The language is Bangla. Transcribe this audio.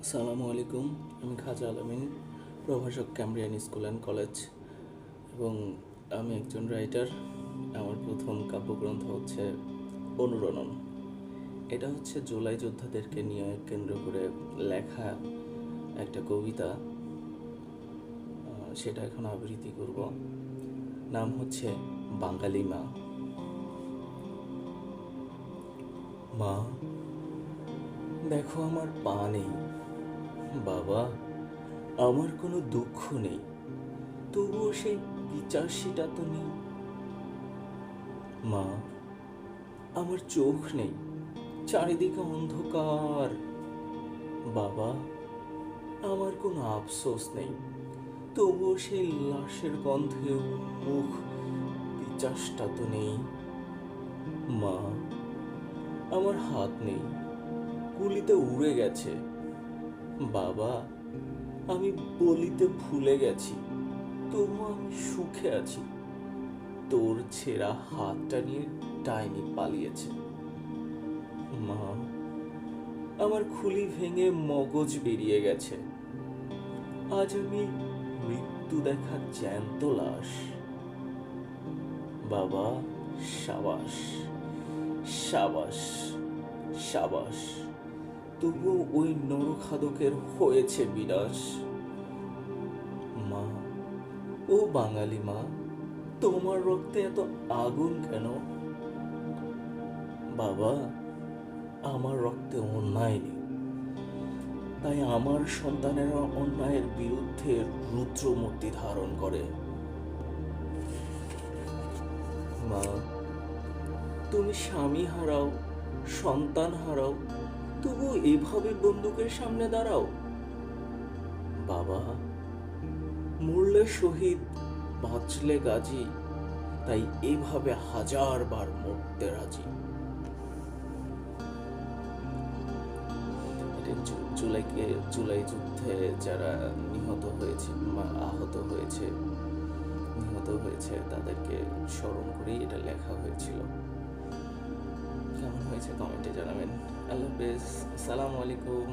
আসসালামু আলাইকুম, আমি খাজা আলমিন, প্রভাষক ক্যামব্রিয়ান স্কুল অ্যান্ড কলেজ। এবং আমি একজন রাইটার, আমার প্রথম কাব্যগ্রন্থ হচ্ছে অনুরণন। এটা হচ্ছে জুলাই যোদ্ধাদেরকে নিয়ে কেন্দ্র করে লেখা একটা কবিতা। সেটা এখন আবৃত্তি করব। নাম হচ্ছে বাঙালি মা। মা, দেখো আমার পা নেই। বাবা, আমার কোনো দুঃখ নেই। তবুও সেই বিচারসিটা তো নেই। মা, আমার চোখ নেই। চারিদিকে অন্ধকার। বাবা, আমার কোনো আফসোস নেই। তবুও সেই লাশের গন্ধে মুখ বিচাসটা তো নেই। মা, আমার হাত নেই। গুলিতে উড়ে গেছে। বাবা, আমি বলিতে ভুলে গেছি তবু আমি সুখে আছি। তোর ছেঁড়া হাতটা নিয়ে ডাইনি পালিয়েছে। মা, আমার খুলি ভেঙে মগজ বেরিয়ে গেছে। আজ আমি মৃত্যু দেখা জ্যান্ত লাশ। বাবা, সাবাস সাবাস সাবাস। তবুও ওই নরখাদকের হয়েছে বিনাশ। মা, ও বাঙালি মা, তোমার রক্তে এত আগুন কেন? বাবা, আমার রক্তে অন্যায় নেই। তাই আমার সন্তানেরা অন্যায়ের বিরুদ্ধে রুদ্রমূর্তি ধারণ করে। মা, তুমি স্বামী হারাও, সন্তান হারাও তবু এভাবে বন্দুকের সামনে দাঁড়াও। বাবা মরলে শহীদ বাঁচলে গাজী, তাই এভাবে হাজার বার মরতে রাজি। জুলাইকে, জুলাই যুদ্ধে যারা নিহত হয়েছে আহত হয়েছে, নিহত হয়েছে, তাদেরকে স্মরণ করেই এটা লেখা হয়েছিল। কেমন হয়েছে কমেন্টে জানাবেন। আল্লাহ হাফেজ। আসসালামু আলাইকুম।